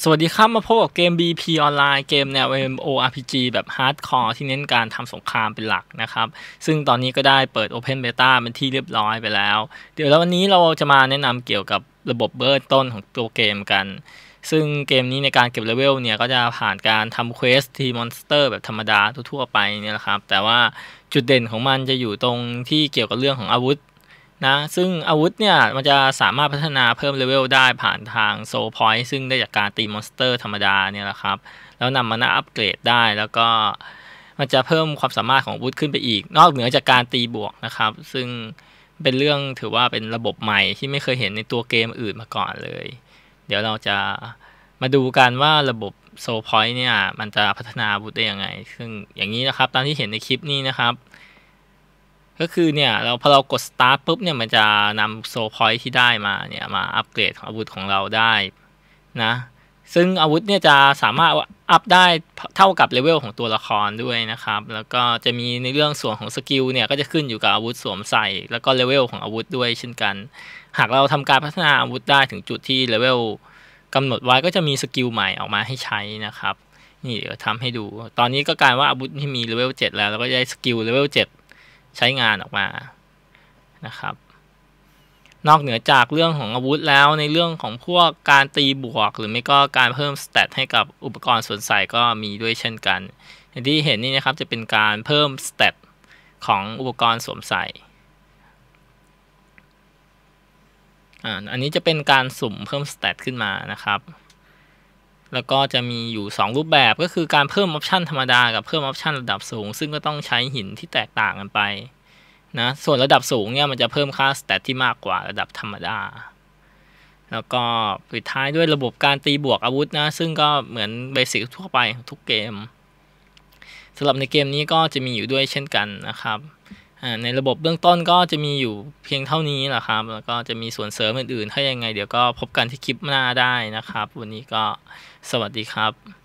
สวัสดีครับ มาพบกับเกม BP ออนไลน์เกมแนว MMORPG แบบฮาร์ดคอร์ที่เน้นการทำสงครามเป็นหลักนะครับ ซึ่งตอนนี้ก็ได้เปิด Open Beta เป็นที่เรียบร้อยไปแล้ว เดี๋ยวแล้ววันนี้เราจะมาแนะนำเกี่ยวกับระบบเบื้องต้นของตัวเกมกัน ซึ่งเกมนี้ในการเก็บเลเวลเนี่ย ก็จะผ่านการทำเควสทีมอนสเตอร์แบบธรรมดาทั่วๆไปเนี่ยแหละครับ แต่ว่าจุดเด่นของมันจะอยู่ตรงที่เกี่ยวกับเรื่องของอาวุธ นะซึ่งอาวุธเนี่ย มันจะสามารถพัฒนาเพิ่มเลเวลได้ผ่านทางโซลพอยต์ซึ่งได้จากการตีมอนสเตอร์ธรรมดาเนี่ยแหละครับ แล้วนำมาอัปเกรดได้แล้วก็มันจะเพิ่มความสามารถของอาวุธขึ้นไปอีก นอกเหนือจากการตีบวกนะครับ ซึ่งเป็นเรื่องถือว่าเป็นระบบใหม่ที่ไม่เคยเห็นในตัวเกมอื่นมาก่อนเลย เดี๋ยวเราจะมาดูกันว่าระบบโซลพอยต์เนี่ย มันจะพัฒนาอาวุธได้ยังไง ซึ่งอย่างนี้นะครับตามที่เห็นในคลิปนี้นะครับ ก็คือเนี่ยเราพอเรากด start ปุ๊บเนี่ยมันจะนำโซพอยที่ได้มาเนี่ยมาอัปเกรดอาวุธของเราได้นะซึ่งอาวุธเนี่ยจะสามารถอัพได้เท่ากับเลเวลของตัวละครด้วยนะครับ แล้วก็จะมีในเรื่องส่วนของสกิลเนี่ยก็จะขึ้นอยู่กับอาวุธสวมใส่ แล้วก็เลเวลของอาวุธด้วยเช่นกัน หากเราทำการพัฒนาอาวุธได้ถึงจุดที่เลเวลกำหนดไว้ก็จะมีสกิลใหม่ออกมาให้ใช้นะครับ นี่เดี๋ยวทำให้ดู ตอนนี้ก็กลายว่าอาวุธที่มีเลเวล7แล้วแล้วก็ได้สกิลเลเวล7 ใช้งานออกมานะครับ นอกเหนือจากเรื่องของอาวุธแล้วในเรื่องของพวกการตีบวก หรือไม่ก็การเพิ่มสเตตให้กับอุปกรณ์ส่วนใส่ก็มีด้วยเช่นกัน อย่างที่เห็นนี่นะครับจะเป็นการเพิ่มสเตตของอุปกรณ์สวมใส่อันนี้จะเป็นการสุ่มเพิ่มสเตตขึ้นมานะครับ แล้วก็จะมีอยู่ 2 รูปแบบก็คือการเพิ่มออปชันธรรมดากับเพิ่มออปชันระดับสูง ซึ่งก็ต้องใช้หินที่แตกต่างกันไปนะส่วนระดับสูงเนี่ยมันจะเพิ่มค่าสเตตที่มากกว่าระดับธรรมดา แล้วก็ปิดท้ายด้วยระบบการตีบวกอาวุธนะซึ่งก็เหมือนเบสิกทั่วไปทุกเกมสำหรับในเกมนี้ก็จะมีอยู่ด้วยเช่นกันนะครับ ในระบบเบื้องต้นก็จะมีอยู่เพียงเท่านี้แหละครับ แล้วก็จะมีส่วนเสริมอื่นๆ ถ้ายังไงเดี๋ยวก็พบกันที่คลิปหน้าได้นะครับ วันนี้ก็สวัสดีครับ